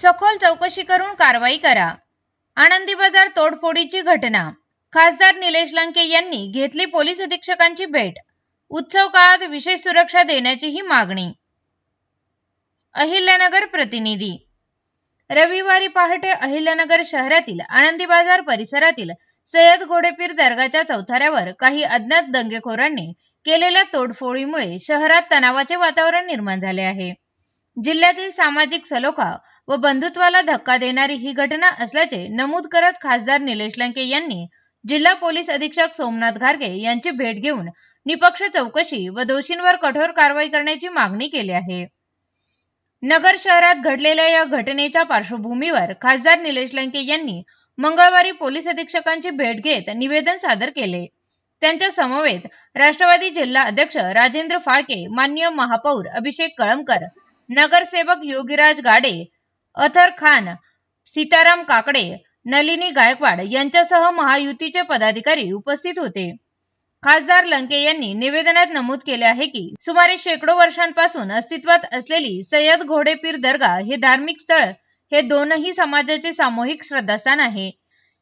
सखोल चौकशी करून कारवाई करा. आनंदी बाजार तोडफोडीची घटना. खासदार निलेश लंके यांनी घेतली पोलीस अधीक्षकांची भेट. उत्सव काळात विशेष सुरक्षा देण्याचीही मागणी. अहिल्यानगर प्रतिनिधी. रविवारी पहाटे अहिल्यानगर शहरातील आनंदी बाजार परिसरातील सय्यद घोडेपीर दर्गाच्या चौथाऱ्यावर काही अज्ञात दंगेखोरांनी केलेल्या तोडफोडीमुळे शहरात तणावाचे वातावरण निर्माण झाले आहे. जिल्ह्यातील सामाजिक सलोखा व बंधुत्वाला धक्का देणारी ही घटना असल्याचे नमूद करत खासदार निलेश लंके यांनी जिल्हा पोलीस अधीक्षक सोमनाथ घारगे यांची भेट घेऊन निपक्ष चौकशी व दोषींवर कठोर कारवाई करण्याची मागणी केली आहे. नगर शहरात घडलेल्या या घटनेच्या पार्श्वभूमीवर खासदार निलेश लंके यांनी मंगळवारी पोलीस अधीक्षकांची भेट घेत निवेदन सादर केले. त्यांच्या समवेत राष्ट्रवादी जिल्हा अध्यक्ष राजेंद्र फाळके मान्य महापौर अभिषेक कळमकर नगरसेवक योगीराज गाडे अथर खान सीताराम काकडे नलिनी गायकवाड यांच्यासह महायुतीचे पदाधिकारी उपस्थित होते. खासदार लंके यांनी निवेदनात नमूद केले आहे की सुमारे शेकडो वर्षांपासून अस्तित्वात असलेली सय्यद घोडेपीर दर्गा हे धार्मिक स्थळ हे दोनही समाजाचे सामूहिक श्रद्धास्थान आहे.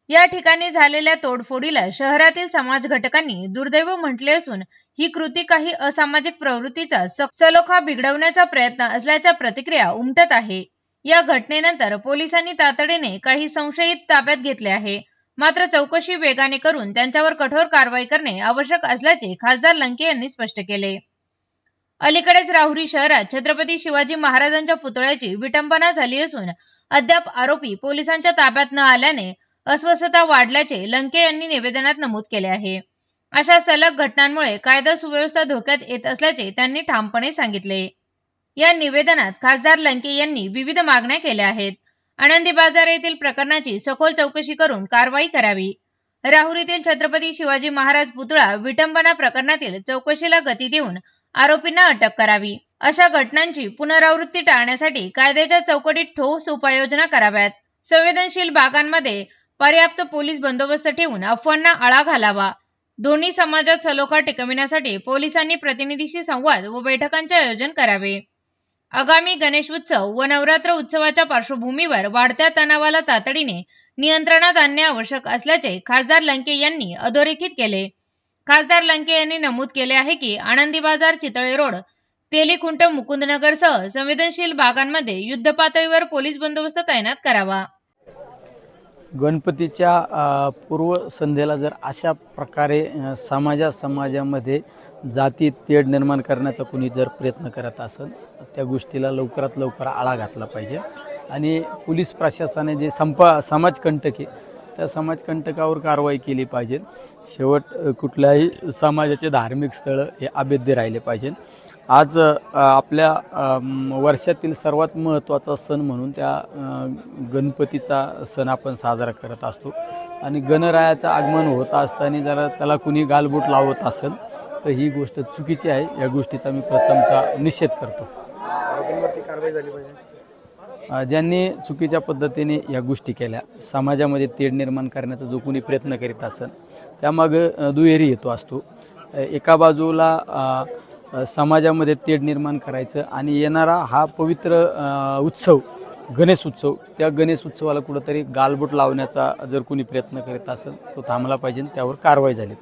या ठिकाणी झालेल्या तोडफोडीला शहरातील समाज घटकांनी दुर्दैव म्हटले असून ही कृती काही असामाजिक प्रवृत्तीचा सलोखा बिघडवण्याचा प्रयत्न असल्याच्या प्रतिक्रिया उमटत आहे. या घटनेनंतर पोलिसांनी तातडीने काही संशयित ताब्यात घेतले आहे. मात्र चौकशी वेगाने करून त्यांच्यावर कठोर कारवाई करणे आवश्यक असल्याचे खासदार लंके यांनी स्पष्ट केले. अलीकडेच राहुरी शहरात छत्रपती शिवाजी महाराजांच्या पुतळ्याची विटंबना झाली असून अद्याप आरोपी पोलिसांच्या ताब्यात न आल्याने अस्वस्थता वाढल्याचे लंके यांनी निवेदनात नमूद केले आहे. अशा सलग घटनांमुळे कायदा सुव्यवस्था धोक्यात येत असल्याचे त्यांनी ठामपणे सांगितले. या निवेदनात खासदार लंके यांनी विविध मागण्या केल्या आहेत. आनंदी बाजार येथील प्रकरणाची सखोल चौकशी करून कारवाई करावी. राहुरीतील छत्रपती शिवाजी महाराज पुतळा विटंबना प्रकरणातील चौकशीला गती देऊन आरोपींना अटक करावी. अशा घटनांची पुनरावृत्ती टाळण्यासाठी कायद्याच्या चौकटीत ठोस उपाययोजना कराव्यात. संवेदनशील भागांमध्ये पर्याप्त पोलीस बंदोबस्त ठेवून अफवांना आळा घालावा. दोन्ही समाजात सलोखा टिकविण्यासाठी पोलिसांनी प्रतिनिधीशी संवाद व बैठकांचे आयोजन करावे. आगामी गणेश उत्सव व नवरात्र उत्सवाच्या पार्श्वभूमीवर वाढत्या तणावाला तातडीने नियंत्रणात आणणे आवश्यक असल्याचे खासदार लंके यांनी अधोरेखित केले. खासदार लंके यांनी नमूद केले आहे की आनंदी बाजार चितळे रोड तेलीखुंट मुकुंदनगरसह संवेदनशील भागांमध्ये युद्धपातळीवर पोलीस बंदोबस्त तैनात करावा. गणपतीच्या पूर्व पूर्वसंध्येला जर अशा प्रकारे समाजा समाजामध्ये जाती तेढ निर्माण करण्याचा कुणी जर प्रयत्न करत असेल त्या गोष्टीला लवकरात लवकर आळा घातला पाहिजे. आणि पोलीस प्रशासनाने जे संपा समाजकंटके त्या समाजकंटकावर कारवाई केली पाहिजे. शेवट कुठल्याही समाजाचे धार्मिक स्थळं हे अभेद्य राहिले पाहिजे. आज आपल्या वर्षातील सर्वात महत्त्वाचा सण म्हणून त्या गणपतीचा सण आपण साजरा करत असतो. आणि गणरायाचं आगमन होत असताना जरा त्याला कुणी गालबोट लावत असेल तर ही गोष्ट चुकीची आहे. या गोष्टीचा मी प्रथमतः निषेध करतो. ज्यांनी चुकीच्या पद्धतीने या गोष्टी केल्या समाजामध्ये तेढ निर्माण करण्याचा जो कोणी प्रयत्न करीत असेल त्यामागं दुहेरी हेतू असतो. एका बाजूला समाजामध्ये तेढ निर्माण करायचं आणि येणारा हा पवित्र उत्सव गणेश उत्सव त्या गणेश उत्सवाला कुठंतरी गालबोट लावण्याचा जर कोणी प्रयत्न करीत असेल तो थांबला पाहिजे त्यावर कारवाई झाली